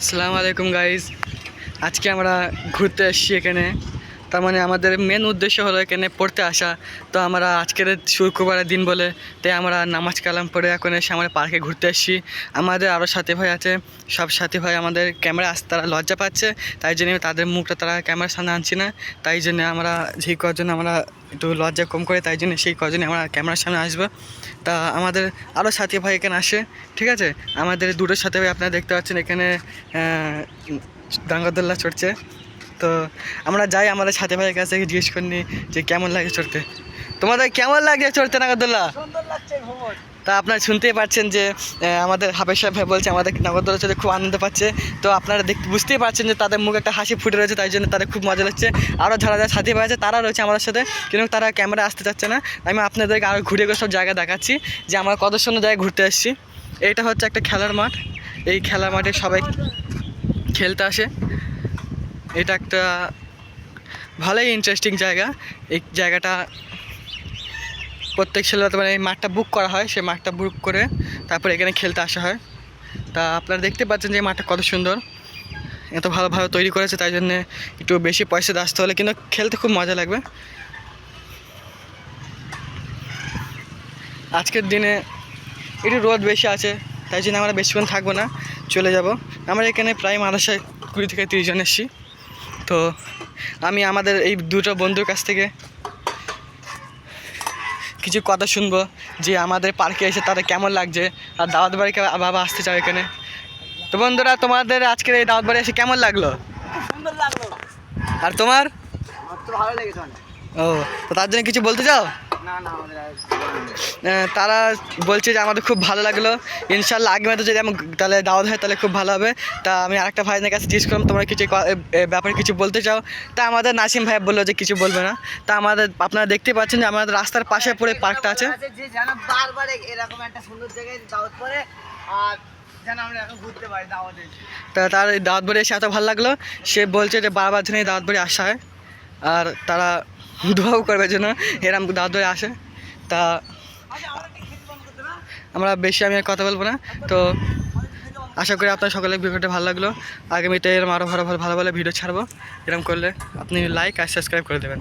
আসসালামু আলাইকুম গাইজ আজকে আমরা ঘুরতে এসেছি এখানে। তার মানে আমাদের মেন উদ্দেশ্য হলো এখানে পড়তে আসা। তো আমরা আজকের শুক্রবারের দিন বলে তাই আমরা নামাজ কালাম পড়ে এখন এসে আমরা পার্কে ঘুরতে এসেছি। আমাদের আরও সাথী ভাই আছে, সব সাথী ভাই আমাদের ক্যামেরা আসতে তারা লজ্জা পাচ্ছে, তাই জন্য তাদের মুখটা তারা ক্যামেরার সামনে আনছি না। তাই জন্য আমরা যেই কজন আমরা একটু লজ্জা কম করে, তাই জন্য সেই কজনে আমরা ক্যামেরার সামনে আসব। তা আমাদের আরও সাথী ভাই এখানে আসে, ঠিক আছে? আমাদের দুটো সাথী ভাই আপনারা দেখতে পাচ্ছেন এখানে দাঙ্গাদোল্লা চড়ছে। তো আমরা যাই আমাদের সাথে ভাইয়ের কাছে জিজ্ঞেস করিনি যে কেমন লাগে চড়তে। তোমাদের কেমন লাগে চড়তে নাগরদোল্লা তা আপনারা শুনতেই পাচ্ছেন যে আমাদের হাফেজ সাহেব ভাই বলছে আমাদের নাগরদোলা চড়তে খুব আনন্দ পাচ্ছে। তো আপনারা দেখতে বুঝতেই পারছেন যে তাদের মুখে একটা হাসি ফুটে রয়েছে তাই জন্য তাদের খুব মজা লাগছে। আরও যারা যারা সাথী ভাই আছে তারা রয়েছে আমাদের সাথে কিন্তু তারা ক্যামেরা আসতে চাচ্ছে না। আমি আপনাদেরকে আরও ঘুরে ঘুরে সব জায়গা দেখাচ্ছি যে আমরা কত সুন্দর জায়গায় ঘুরতে এসেছি। এইটা হচ্ছে একটা খেলার মাঠ। এই খেলার মাঠে সবাই খেলতে আসে। এটা একটা ভালোই ইন্টারেস্টিং জায়গা। এই জায়গাটা প্রত্যেক ছেলেরা মানে এই মাঠটা বুক করা হয়, সেই মাঠটা বুক করে তারপর এখানে খেলতে আসা হয়। তা আপনারা দেখতে পাচ্ছেন যে মাঠটা কত সুন্দর। এত ভালোভাবে তৈরি করেছে, তাই জন্যে একটু বেশি পয়সা দিয়ে আসতে হলে কিন্তু খেলতে খুব মজা লাগবে। আজকের দিনে একটু রোদ বেশি আছে, তাই জন্য আমরা বেশিক্ষণ থাকব না, চলে যাব। আমরা এখানে প্রায় মাদ্রাসায় কুড়ি থেকে তিরিশ জন এসেছি। তো আমি আমাদের এই দুটো বন্ধুর কাছ থেকে কিছু কথা শুনব যে আমাদের পার্কে এসে তাদের কেমন লাগছে আর দাওয়াত বাড়িকে বাবা আসতে চাও এখানে। তো বন্ধুরা তোমাদের আজকের এই দাওয়াত বাড়ি এসে কেমন লাগল? আর তোমার? ও তো তার জন্য কিছু বলতে চাও? তারা বলছে যে আমাদের খুব ভালো লাগল। ইনশাল্লাহ আগে তো যদি আমার তাহলে দাওয়াত হয় তাহলে খুব ভালো হবে। তা আমি আরেকটা ভাইদের কাছে জিজ্ঞেস করলাম তোমরা কিছু ব্যাপারে কিছু বলতে চাও? তা আমাদের নাসিম ভাই বলল যে কিছু বলবে না। তা আমাদের আপনারা দেখতে পাচ্ছেন যে আমাদের রাস্তার পাশে পড়ে পার্কটা আছে। যেন বারবার এরকম একটা সুন্দর জায়গায় দাওয়াত করে আর তা তার দাওয়াত বাড়ি এসে এত ভালো লাগল। সে বলছে যে বারবার এই দাওয়াত বাড়ি আসা হয়। আর তারা দোয়াও করবে যেন এরম বাড়ি আসে। তা আমরা বেশি আমি আর কথা বলব না। তো আশা করি আপনার সকলে ভিডিওটা ভালো লাগল। আগামীতে এরম আরও ভালো ভালো ভালো ভালো ভিডিও ছাড়বো। এরম করলে আপনি লাইক আর সাবস্ক্রাইব করে দেবেন।